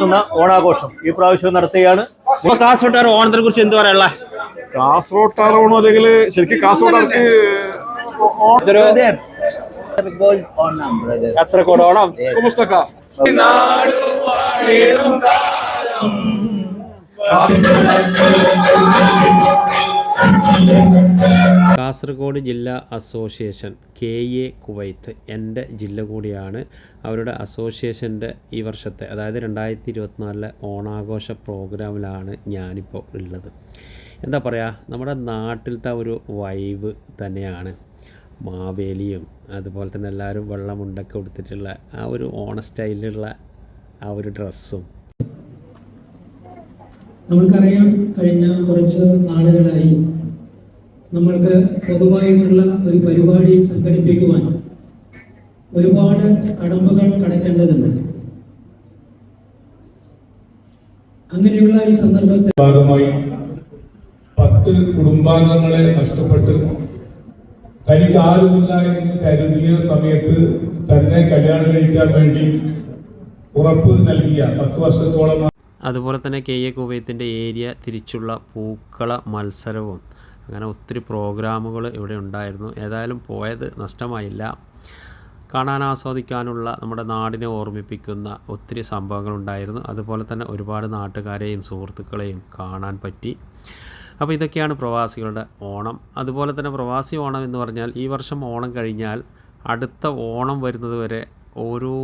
നടത്തുന്ന ഓണാഘോഷം ഈ പ്രാവശ്യം നടത്തുകയാണ്. ഇപ്പൊ കാസർഗോട്ടുകാർ ഓണത്തിനെ കുറിച്ച് എന്ത് പറയാനുള്ള? കാസർഗോട്ടാർ ഓണം അല്ലെങ്കിൽ ശരിക്കും കാസർഗോട്ടാർക്ക് കാസർഗോഡ് ഓണം കാസർഗോഡ് ജില്ലാ അസോസിയേഷൻ കെ എ കുവൈത്ത് എന്റെ ജില്ല കൂടിയാണ് അവരുടെ അസോസിയേഷന്റെ ഈ വർഷത്തെ അതായത് രണ്ടായിരത്തി ഇരുപത്തിനാലിലെ ഓണാഘോഷ പ്രോഗ്രാമിലാണ് ഞാനിപ്പോൾ ഉള്ളത്. എന്താ പറയുക നമ്മുടെ നാട്ടിലത്തെ ഒരു വൈബ് തന്നെയാണ്. മാവേലിയും അതുപോലെ തന്നെ എല്ലാവരും വെള്ളമുണ്ടൊക്കെ കൊടുത്തിട്ടുള്ള ആ ഒരു ഓണ സ്റ്റൈലിലുള്ള ആ ഒരു ഡ്രസ്സും. നമ്മൾക്കറിയാം കഴിഞ്ഞ കുറച്ച് നാളുകളായി നമ്മൾക്ക് പൊതുവായിട്ടുള്ള ഒരു പരിപാടി സംഘടിപ്പിക്കുവാൻ ഒരുപാട് കടമ്പകൾ കടക്കേണ്ടതുണ്ട്. അങ്ങനെയുള്ള ഈ സന്ദർഭത്തിൽ ഭാഗമായി പത്ത് കുടുംബാംഗങ്ങളെ നഷ്ടപ്പെട്ട് തനിക്ക് ആരുമില്ല എന്ന് കരുതിയ സമയത്ത് തന്നെ കല്യാണം കഴിക്കാൻ വേണ്ടി ഉറപ്പ് നൽകിയ പത്ത് വർഷത്തോളം അതുപോലെ തന്നെ കെ എ കുവൈത്തിന്റെ ഏരിയ തിരിച്ചുള്ള പൂക്കള മത്സരവും അങ്ങനെ ഒത്തിരി പ്രോഗ്രാമുകൾ ഇവിടെ ഉണ്ടായിരുന്നു. ഏതായാലും പോയത് നഷ്ടമായില്ല. കാണാൻ ആസ്വദിക്കാനുള്ള നമ്മുടെ നാടിനെ ഓർമ്മിപ്പിക്കുന്ന ഒത്തിരി സംഭവങ്ങളുണ്ടായിരുന്നു അതുപോലെ തന്നെ ഒരുപാട് നാട്ടുകാരെയും സുഹൃത്തുക്കളെയും കാണാൻ പറ്റി. അപ്പോൾ ഇതൊക്കെയാണ് പ്രവാസികളുടെ ഓണം. അതുപോലെ തന്നെ പ്രവാസി ഓണം എന്ന് പറഞ്ഞാൽ ഈ വർഷം ഓണം കഴിഞ്ഞാൽ അടുത്ത ഓണം വരുന്നത് വരെ ഓരോ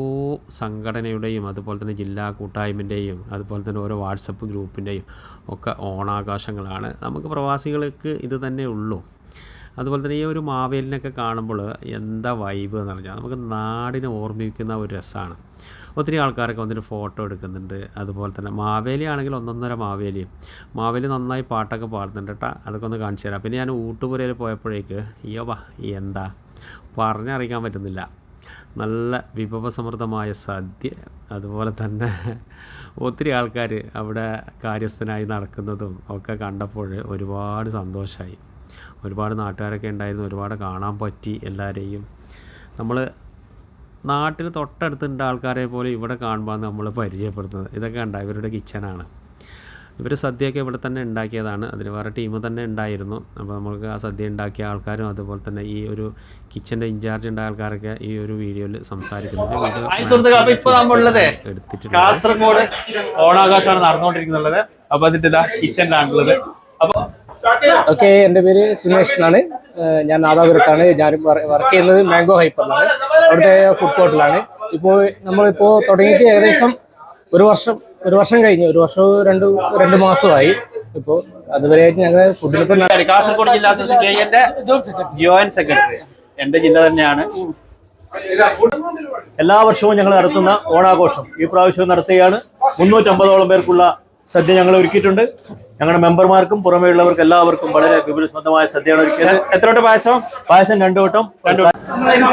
സംഘടനയുടെയും അതുപോലെ തന്നെ ജില്ലാ കൂട്ടായ്മന്റെയും അതുപോലെ തന്നെ ഓരോ വാട്സപ്പ് ഗ്രൂപ്പിന്റെയും ഒക്കെ ഓണാഘോഷങ്ങളാണ് നമുക്ക് പ്രവാസികൾക്ക് ഇത് തന്നെ ഉള്ളൂ. അതുപോലെ തന്നെ ഈ ഒരു മാവേലിനൊക്കെ കാണുമ്പോൾ എന്താ വൈബ് എന്ന് പറഞ്ഞാൽ നമുക്ക് നാടിനെ ഓർമ്മിപ്പിക്കുന്ന ഒരു രസമാണ്. ഒത്തിരി ആൾക്കാരൊക്കെ വന്നിട്ട് ഫോട്ടോ എടുക്കുന്നുണ്ട്. അതുപോലെ തന്നെ മാവേലി ആണെങ്കിൽ ഒന്നൊന്നര മാവേലി. മാവേലി നന്നായി പാട്ടൊക്കെ പാടുന്നുണ്ട് കേട്ടോ. അതൊക്കെ ഒന്ന് കാണിച്ചു തരാം. പിന്നെ ഞാൻ ഊട്ടുപുരയിൽ പോയപ്പോഴേക്ക് അയ്യോ വാ എന്താ? പറഞ്ഞറിയിക്കാൻ പറ്റുന്നില്ല. നല്ല വിഭവസമൃദ്ധമായ സദ്യ അതുപോലെ തന്നെ ഒത്തിരി ആൾക്കാർ അവിടെ കാര്യസ്ഥനായി നടക്കുന്നതും ഒക്കെ കണ്ടപ്പോൾ ഒരുപാട് സന്തോഷമായി ഒരുപാട് നാട്ടുകാരൊക്കെ ഉണ്ടായിരുന്നു ഒരുപാട് കാണാൻ പറ്റി എല്ലാവരെയും നമ്മൾ നാട്ടിൽ തൊട്ടടുത്തുണ്ട് ആൾക്കാരെ പോലെ ഇവിടെ കാണുമ്പോൾ നമ്മൾ പരിചയപ്പെടുത്തുന്നത് ഇതൊക്കെ ഉണ്ടായി ഇവരുടെ കിച്ചനാണ് ഇവർ സദ്യയൊക്കെ ഇവിടെ തന്നെ ഉണ്ടാക്കിയതാണ്. അതിന് വേറെ ടീം തന്നെ ഉണ്ടായിരുന്നു. അപ്പോൾ നമുക്ക് ആ സദ്യ ഉണ്ടാക്കിയ ആൾക്കാരും അതുപോലെ തന്നെ ഈ ഒരു കിച്ചന്റെ ഇൻചാർജ് ഉണ്ടായ ആൾക്കാരൊക്കെ ഈ ഒരു വീഡിയോയിൽ സംസാരിക്കുന്നുണ്ട് നമ്മളുള്ളത് എടുത്തിട്ടുണ്ട് കാസർഗോഡ് ഓണാഘോഷമാണ് നടന്നുകൊണ്ടിരിക്കുന്നുള്ളത്. അപ്പൊ അതിന്റെ ഇതാ കിച്ചണിലാണുള്ളത് അപ്പൊ ഓക്കെ എന്റെ പേര് സുമേഷ് എന്നാണ്. ഞാൻ നാദാപുരത്താണ്. ഞാൻ വർക്ക് ചെയ്യുന്നത് മാംഗോ ഹൈപ്പറിലാണ്. അവിടുത്തെ ഫുഡ് കോർട്ടിലാണ് ഇപ്പോൾ നമ്മളിപ്പോൾ തുടങ്ങിയിട്ട് ഏകദേശം ഒരു വർഷം ഒരു വർഷം കഴിഞ്ഞു ഒരു വർഷവും രണ്ട് രണ്ട് മാസമായി. ഇപ്പോ അതുവരെയായിട്ട് ഞങ്ങൾ കാസർഗോഡ് ജില്ലാ ജോയിന്റ് സെക്രട്ടറി. എന്റെ ജില്ല തന്നെയാണ്. എല്ലാ വർഷവും ഞങ്ങൾ നടത്തുന്ന ഓണാഘോഷം ഈ പ്രാവശ്യം നടത്തുകയാണ്. മുന്നൂറ്റമ്പതോളം പേർക്കുള്ള സദ്യ ഞങ്ങൾ ഒരുക്കിയിട്ടുണ്ട്. ഞങ്ങളുടെ മെമ്പർമാർക്കും പുറമേ ഉള്ളവർക്കും എല്ലാവർക്കും വളരെ വിപുലസ്മൃതമായ സദ്യയാണ് ഒരുക്കിയത്. എത്ര വട്ടം പായസം? പായസം രണ്ടു വട്ടം. രണ്ടു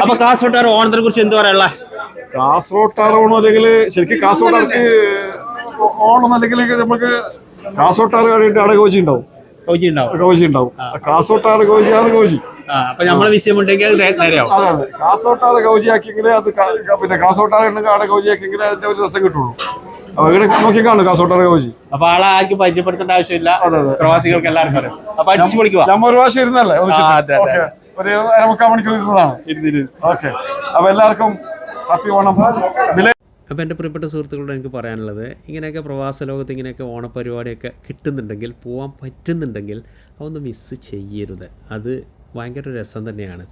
അപ്പൊ കാസർഗോട്ടുകാർ ഓണത്തിനെ കുറിച്ച് എന്ത് പറയാനുള്ള? കാസർഗോട്ടാർ ഓണം അല്ലെങ്കിൽ ശരിക്കും കാസർഗോട്ടാർക്ക് ഓണം അല്ലെങ്കിൽ നമുക്ക് കാസർഗോട്ടാർ കഴിഞ്ഞിട്ട് അവിടെ കോച്ചി ഉണ്ടാവും. കോച്ചി ഉണ്ടാവും. കോച്ചി ഉണ്ടാവും. കാസർഗോട്ടാർ ഗോജിയാണ് ഗോജി. കോച്ചി അപ്പൊ നമ്മളെ വിഷയം ഉണ്ടെങ്കിൽ അത് പിന്നെ കാസർഗോട്ടാർ ഉണ്ടെങ്കിൽ അവിടെ ഗൗജിയാക്കിയെങ്കിലേ അതിന്റെ ഒരു രസം കിട്ടുള്ളൂ. അപ്പൊ ഇവിടെ നോക്കി കാണും കാസർഗോട്ടാർ ഗൗജി. അപ്പൊ ആളെ ആർക്കും പരിചയപ്പെടുത്തേണ്ട ആവശ്യമില്ല. അതെ, അതെ. പ്രവാസികൾക്ക് എല്ലാവർക്കും അറിയാം. അപ്പൊ അടിച്ചു പൊളിക്കുക നമ്മൾ ഒരു പ്രാവശ്യം ഇരുന്നല്ലേ. ഒരു അരമുക്കാൽ മണിക്കൂർ ഇരുന്നതാണ്. ഓക്കെ. അപ്പൊ എല്ലാവർക്കും ഹാപ്പി ഓണം അപ്പോൾ എന്റെ പ്രിയപ്പെട്ട സുഹൃത്തുക്കളോട് എനിക്ക് പറയാനുള്ളത് ഇങ്ങനെയൊക്കെ പ്രവാസ ലോകത്ത് ഇങ്ങനെയൊക്കെ ഓണപരിപാടിയൊക്കെ കിട്ടുന്നുണ്ടെങ്കിൽ പോകാൻ പറ്റുന്നുണ്ടെങ്കിൽ അതൊന്ന് മിസ്സ് ചെയ്യരുത്. അത് ഭയങ്കര രസം തന്നെയാണ്.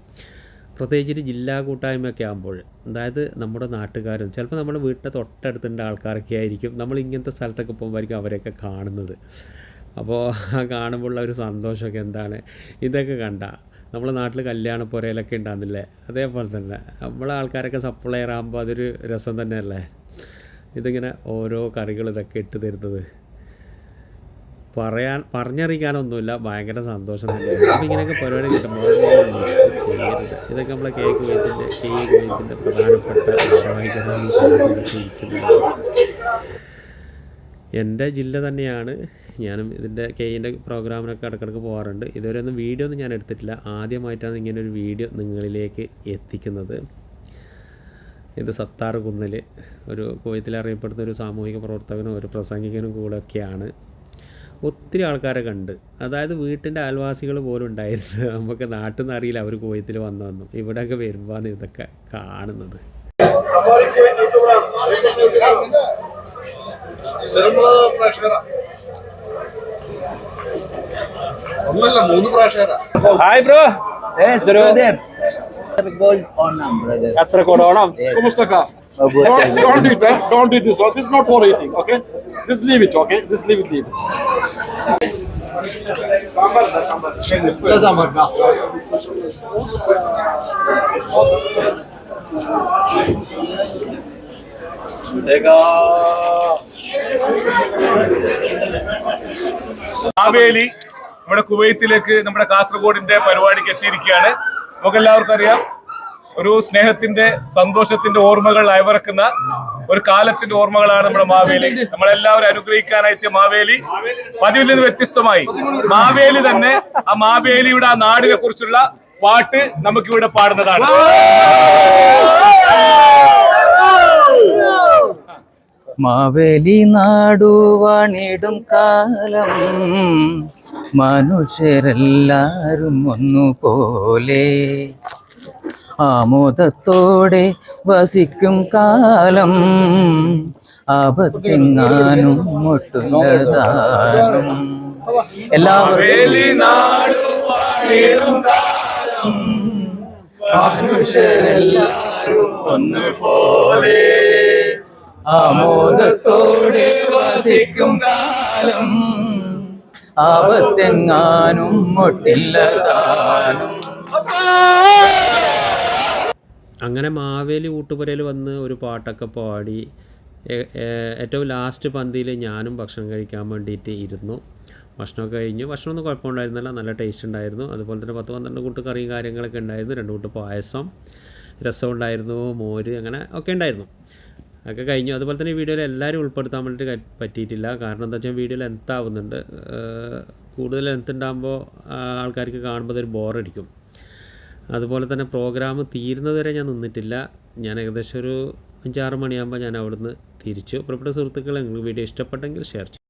പ്രത്യേകിച്ചിട്ട് ജില്ലാ കൂട്ടായ്മയൊക്കെ ആകുമ്പോൾ അതായത് നമ്മുടെ നാട്ടുകാരും ചിലപ്പോൾ നമ്മുടെ വീട്ടിന്റെ തൊട്ടടുത്തുള്ള ആൾക്കാരൊക്കെ ആയിരിക്കും നമ്മൾ ഇങ്ങനത്തെ സ്ഥലത്തൊക്കെ പോകുമ്പോഴായിരിക്കും അവരെയൊക്കെ കാണുന്നത്. അപ്പോൾ ആ കാണുമ്പോഴുള്ള ഒരു സന്തോഷമൊക്കെ എന്താണ്? ഇതൊക്കെ കണ്ട നമ്മളെ നാട്ടിൽ കല്യാണ പുരയിലൊക്കെ ഉണ്ടാകുന്നില്ലേ അതേപോലെ തന്നെ. നമ്മളെ ആൾക്കാരൊക്കെ സപ്ലയർ ആകുമ്പോൾ അതൊരു രസം തന്നെയല്ലേ? ഇതിങ്ങനെ ഓരോ കറികൾ ഇതൊക്കെ ഇട്ട് തരുന്നത്. പറയാൻ പറഞ്ഞറിയിക്കാനൊന്നുമില്ല. ഭയങ്കര സന്തോഷം തന്നെയാണ്. അപ്പോൾ ഇങ്ങനെയൊക്കെ പരിപാടി കിട്ടുമ്പോൾ ചെയ്യരുത്. ഇതൊക്കെ നമ്മളെ കേക്ക് വെയ്ത്തിന്റെ കേക്ക് വെയ്ത്തിന്റെ പ്രധാനപ്പെട്ട ഭാരവാഹികളാണ് ഈ സമയത്ത് ഇരിക്കുന്നത് എന്റെ ജില്ല തന്നെയാണ്. ഞാനും ഇതിന്റെ കെയിന്റെ പ്രോഗ്രാമിനൊക്കെ ഇടയ്ക്കിടയ്ക്ക് പോകാറുണ്ട് ഇതുവരെ ഒന്നും വീഡിയോ ഒന്നും ഞാൻ എടുത്തിട്ടില്ല. ആദ്യമായിട്ടാണ് ഇങ്ങനെ ഒരു വീഡിയോ നിങ്ങളിലേക്ക് എത്തിക്കുന്നത്. ഇത് സത്താർ കുന്നിൽ ഒരു കോയത്തിൽ അറിയപ്പെടുന്ന ഒരു സാമൂഹിക പ്രവർത്തകനും ഒരു പ്രസംഗികനും കൂടെയൊക്കെയാണ് ഒത്തിരി ആൾക്കാരെ കണ്ട്. അതായത് വീട്ടിന്റെ അയൽവാസികൾ പോലും ഉണ്ടായിരുന്നു. നമുക്ക് നാട്ടിൽ നിന്ന് അറിയില്ല അവർ കോയത്തിൽ വന്നു വന്നു. ഇവിടെയൊക്കെ വരുമ്പോഴാണ് ഇതൊക്കെ കാണുന്നത്. ഒന്നല്ല മൂന്ന് പ്രേക്ഷകരാ ഹായ് ബ്രോ കാസർഗോഡ് ഓണം കുമുസ്തക്ക Don't, don't eat, eh? Don't eat this one. This is not for eating, okay? Just leave it, okay? Just leave it, leave it. Maveli നമ്മുടെ കുവൈത്തിലേക്ക് നമ്മുടെ കാസർഗോഡിന്റെ പരിപാടിക്ക് എത്തിയിരിക്കുകയാണ്. നമുക്ക് എല്ലാവർക്കും അറിയാം ഒരു സ്നേഹത്തിന്റെ സന്തോഷത്തിന്റെ ഓർമ്മകൾ അയവിറക്കുന്ന ഒരു കാലത്തിന്റെ ഓർമ്മകളാണ് നമ്മുടെ മാവേലി. നമ്മളെല്ലാവരും അനുഗ്രഹിക്കാനായിട്ട് മാവേലി പതിവിൽ നിന്ന് വ്യത്യസ്തമായി. മാവേലി തന്നെ ആ മാവേലിയുടെ ആ നാടിനെ കുറിച്ചുള്ള പാട്ട് നമുക്കിവിടെ പാടുന്നതാണ്. മാവേലി നാടുവാണിടും കാലം. മനുഷ്യരെല്ലാരും ഒന്നുപോലെ ആമോദത്തോടെ വസിക്കും കാലം. ആപത്തെങ്ങാനും മുട്ടുന്നതാനും എല്ലാവരും മനുഷ്യരെല്ലാരും ഒന്നുപോലെ ആമോദത്തോടെ വസിക്കും കാലം. ആപത്തെങ്ങാനും മുട്ടില്ലതാനും. അങ്ങനെ മാവേലി ഊട്ടുപുരയിൽ വന്ന് ഒരു പാട്ടൊക്കെ പാടി ഏറ്റവും ലാസ്റ്റ് പന്തിയിൽ ഞാനും ഭക്ഷണം കഴിക്കാൻ വേണ്ടിയിട്ട് ഇരുന്നു. ഭക്ഷണമൊക്കെ കഴിഞ്ഞു. ഭക്ഷണമൊന്നും കുഴപ്പമുണ്ടായിരുന്നില്ല. നല്ല ടേസ്റ്റ് ഉണ്ടായിരുന്നു. അതുപോലെ തന്നെ പത്ത് പന്ത്രണ്ട് കൂട്ട് കറിയും കാര്യങ്ങളൊക്കെ ഉണ്ടായിരുന്നു. രണ്ട് കൂട്ട് പായസം രസമുണ്ടായിരുന്നു മോര് അങ്ങനെ ഒക്കെ ഉണ്ടായിരുന്നു. ഒക്കെ കഴിഞ്ഞു. അതുപോലെ തന്നെ വീഡിയോയിൽ എല്ലാവരും ഉൾപ്പെടുത്താൻ വേണ്ടിയിട്ട് പറ്റിയിട്ടില്ല. കാരണം എന്താ വെച്ചാൽ വീഡിയോ ലെങ്ത് ആവുന്നുണ്ട്. കൂടുതൽ ലെങ്ത് ഉണ്ടാകുമ്പോൾ ആൾക്കാർക്ക് കാണുമ്പോൾ അതൊരു ബോറടിക്കും അതുപോലെ തന്നെ പ്രോഗ്രാം തീരുന്നത് വരെ ഞാൻ നിന്നിട്ടില്ല. ഞാൻ ഏകദേശം ഒരു അഞ്ചാറ് മണിയാകുമ്പോൾ ഞാൻ അവിടുന്ന് തിരിച്ചു. പ്രിയപ്പെട്ട സുഹൃത്തുക്കളെ നിങ്ങൾക്ക് വീഡിയോ ഇഷ്ടപ്പെട്ടെങ്കിൽ ഷെയർ ചെയ്യും